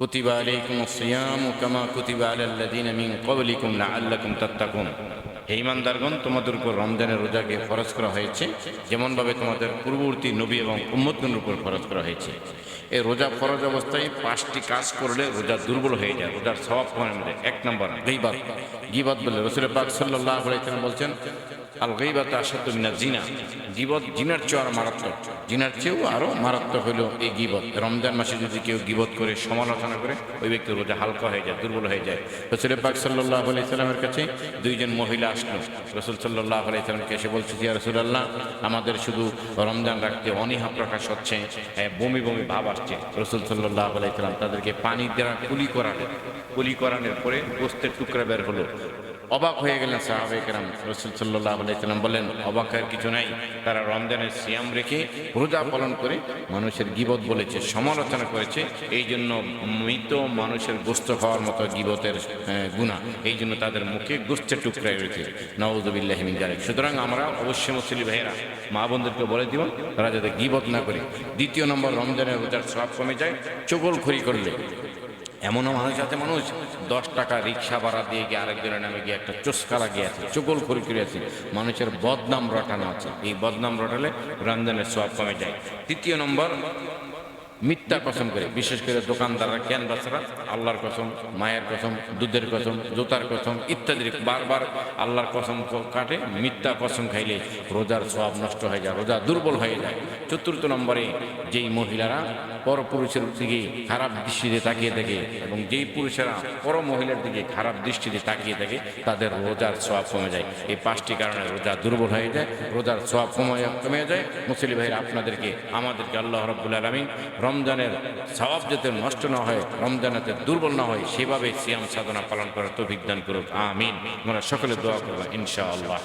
কুতিবা আলাইকুম সিয়াম কামা কুতিবা আলাল্লাযিনা মিন ক্বাবলিকুম লাআল্লাকুম তাত্তাকুন হে ইমানদারগণ, তোমাদের উপর রমজানের রোজাকে ফরজ করা হয়েছে। যেমনভাবে তোমাদের পূর্ববর্তী নবী এবং উম্মতগণের উপর ফরজ করা হয়েছে। এই রোজা ফরজ অবস্থায় পাঁচটি কাজ করলে রোজা দুর্বল হয়ে যায়। রোজার স্বভাব এক নম্বর গিবাত গিবাত বলে রসুল পাক সাল্লাম বলছেন আল গিবাত আসাদ্দ মিনাজ জিনা। গিবত জিনার চেয়েও আরও মারাত্মক। জিনার চেয়েও আরও মারাত্মক হলো এই গিবত। রমজান মাসে যদি কেউ গিবত করে সমালোচনা করে ওই ব্যক্তি রোজা হালকা হয়ে যায় দুর্বল হয়ে যায়। রসুল পাক সাল্লাহ আলাইসাল্লামের কাছে দুইজন মহিলা আসলো। রসুল সাল্লাহ আলাইসাল্লামকে এসে বলছে যে রসুলাল্লাহ আমাদের শুধু রমজান রাখতে অনীহা প্রকাশ হচ্ছে হ্যাঁ, বমি বমি ভাব আসছে। রসুল সাল্লাহ আলাইসাল্লাম তাদেরকে পানি দেওয়া কুলি করালেন। কুলি করানোর পরে গোস্তের টুকরা বের হলো। অবাক হয়ে গেলেন সাহাবে কেরাম। রসুল সাল্লাহ আলাইসাল্লাম বললেন অবাকের কিছু নাই। তারা রমজানের সিয়াম রেখে রোজা পালন করে মানুষের গিবত বলেছে, সমালোচনা করেছে। এই জন্য মৃত মানুষের গোস্ত খাওয়ার মতো গিবতের গুণা এই জন্য তাদের মুখে গোস্তের টুকরাই রয়েছে। নওয়াজবিল্লাহমিন জালেক সুতরাং আমরা অবশ্যই মুসলি ভাইয়েরা, মা বোনদেরকে বলে দিব, তারা যাতে গিবত না করে। দ্বিতীয় নম্বর, রমজানের রোজার সব কমে যায় চগল খড়ি করলে। এমনও মানুষ আছে, মানুষ দশ টাকা রিক্সা ভাড়া দিয়ে গিয়ে আরেকজনের নামে গিয়ে একটা চুস্কা লাগিয়ে আছে চকল করে করে আছে। মানুষের বদনাম রটানো আছে। এই বদনাম রটালে রমজানের সব কমে যায়। তৃতীয় নম্বর মিথ্যা কসম করে, বিশেষ করে দোকানদাররা ক্যানভাসরা আল্লাহর কসম, মায়ের কসম, দুধের কসম, জুতার কসম ইত্যাদি, বারবার আল্লাহর কসম কাটে, মিথ্যা কসম খাইলে রোজার সব নষ্ট হয়ে যায়, রোজা দুর্বল হয়ে যায়। চতুর্থ নম্বরে যেই মহিলারা পর পুরুষের দিকে খারাপ দৃষ্টিতে তাকিয়ে থাকে এবং যেই পুরুষেরা পর মহিলার দিকে খারাপ দৃষ্টিতে তাকিয়ে থাকে তাদের রোজার সব কমে যায়। এই পাঁচটি কারণে রোজা দুর্বল হয়ে যায়, রোজার সব কমে কমে যায়। মুসলিম ভাইরা, আপনাদেরকে, আমাদেরকে আল্লাহ রব্বুল আলমী রমজানের স্বভাব যাতে নষ্ট না হয় রমজান যাতে দুর্বল না হয় সেভাবে সিয়াম সাধনা পালন করার তো বিজ্ঞান করুক। আমিন। আমরা সকলে দোয়া করব ইনশাআল্লাহ।